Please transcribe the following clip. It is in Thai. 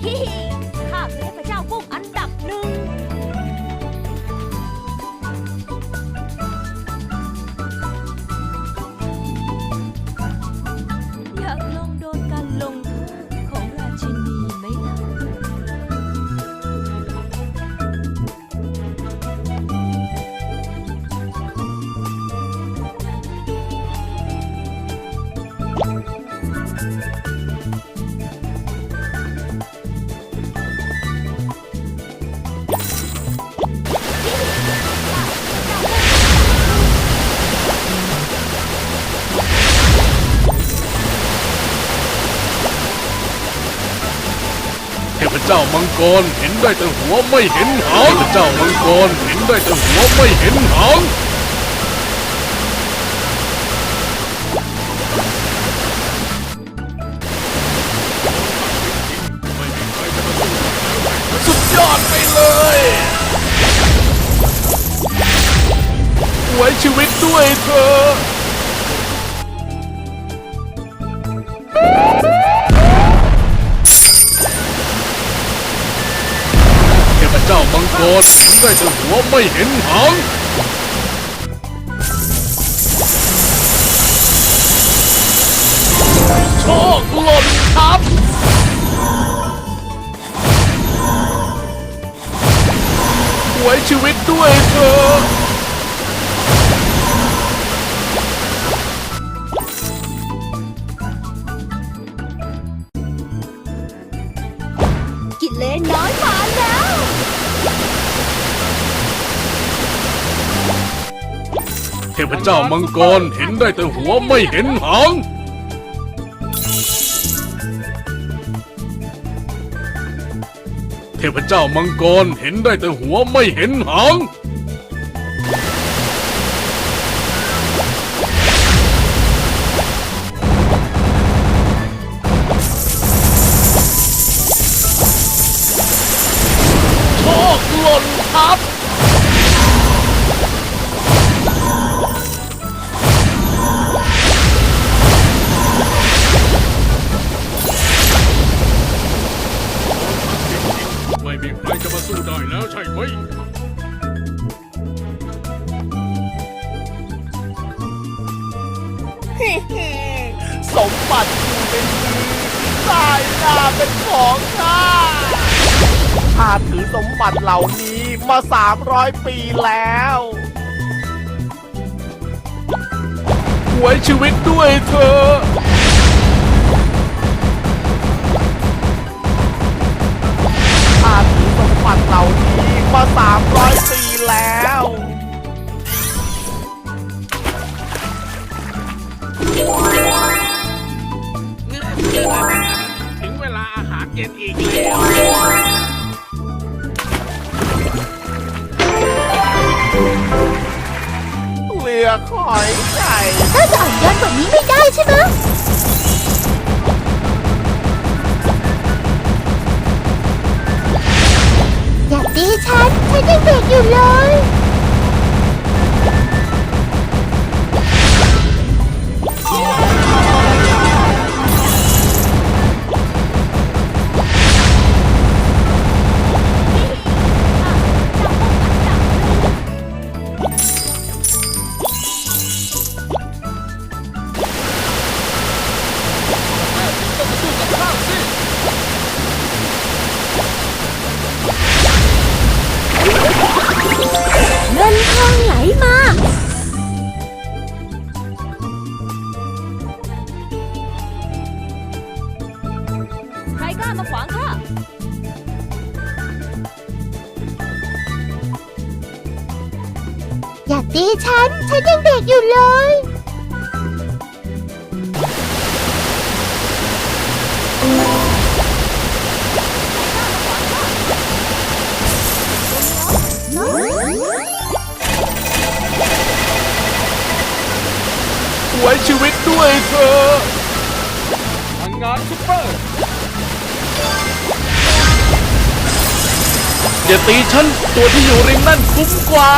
Hehe. เทพเจ้ามังกรเห็นได้แต่หัวไม่เห็นหางเทพเจ้ามังกรเห็นได้แต่หัวไม่เห็นหางสุดยอดไปเลยไว้ชีวิตด้วยเธอ เจ้ามังกรเห็นได้แต่หัวไม่เห็นหางโชคหล่นทับไว้ชีวิตด้วยเถอะ ทพเจ้ามังกรเห็นได้แต่หัวไม่เห็นหางเทพเจ้ามังกรเห็นได้แต่หัวไม่เห็นหาง ได้แล้วใช่ไหมสมบัติอยู่ในมือสายหน้าเป็นของข้าข้าถือสมบัติเหล่านี้มา 300 ปีแล้วไว้ชีวิตด้วยเธอ มา 300ปีแล้ว ถึงเวลาอาหารเย็นอีกแล้วเหลือหอยไก่ถ้าจะอ่อนโยนกว่านี้ไม่ได้ใช่ไหมามาขวางข้าอย่าตีฉัน ฉันยังเด็กอยู่เลย ไว้ชีวิตด้วยเธอพลังงานซุปเปอร์ อย่าตีฉันตัวที่อยู่ริมนั่นคุ้มกว่า